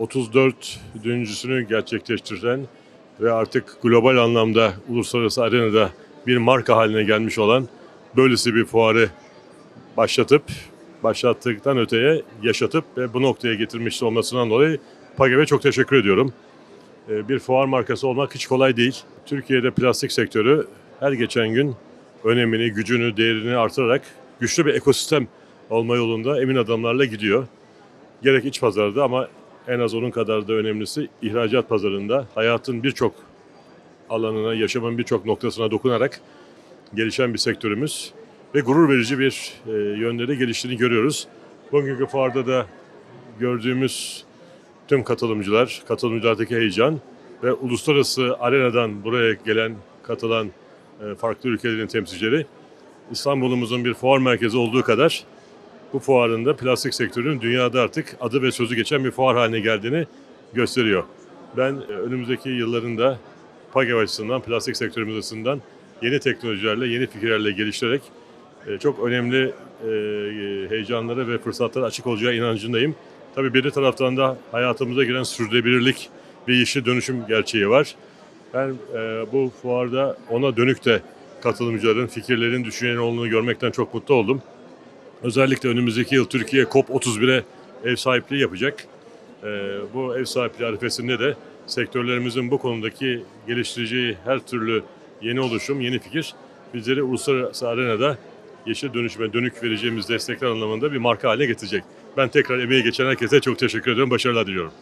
34 döncüsünü gerçekleştiren ve artık global anlamda uluslararası arenada bir marka haline gelmiş olan böylesi bir fuarı başlatıp başlattıktan öteye yaşatıp ve bu noktaya getirmiş olmasından dolayı PAGEV'e çok teşekkür ediyorum. Ee, Bir fuar markası olmak hiç kolay değil. Türkiye'de plastik sektörü her geçen gün önemini, gücünü, değerini artırarak güçlü bir ekosistem olma yolunda emin adımlarla gidiyor. Gerek iç pazarda ama en az onun kadar da önemlisi ihracat pazarında hayatın birçok alanına, yaşamın birçok noktasına dokunarak gelişen bir sektörümüz ve gurur verici bir e, yönleri geliştiğini görüyoruz. Bugünkü fuarda da gördüğümüz tüm katılımcılar, katılımcılardaki heyecan ve uluslararası arenadan buraya gelen, katılan e, farklı ülkelerin temsilcileri İstanbul'umuzun bir fuar merkezi olduğu kadar bu fuarın da plastik sektörünün dünyada artık adı ve sözü geçen bir fuar haline geldiğini gösteriyor. Ben e, önümüzdeki yıllarında PAGEV açısından, plastik sektörümüz açısından yeni teknolojilerle, yeni fikirlerle geliştirerek e, çok önemli e, heyecanlara ve fırsatlara açık olacağı inancındayım. Tabii bir taraftan da hayatımıza giren sürdürülebilirlik ve işi dönüşüm gerçeği var. Ben bu fuarda ona dönük de katılımcıların, fikirlerin, düşüncenin olduğunu görmekten çok mutlu oldum. Özellikle önümüzdeki yıl Türkiye COP31'e ev sahipliği yapacak. E, bu ev sahipliği arifesinde de sektörlerimizin bu konudaki geliştireceği her türlü yeni oluşum, yeni fikir bizleri uluslararası arenada yeşil dönüşüme dönük vereceğimiz destekler anlamında bir marka haline getirecek. Ben tekrar emeği geçen herkese çok teşekkür ediyorum. Başarılar diliyorum.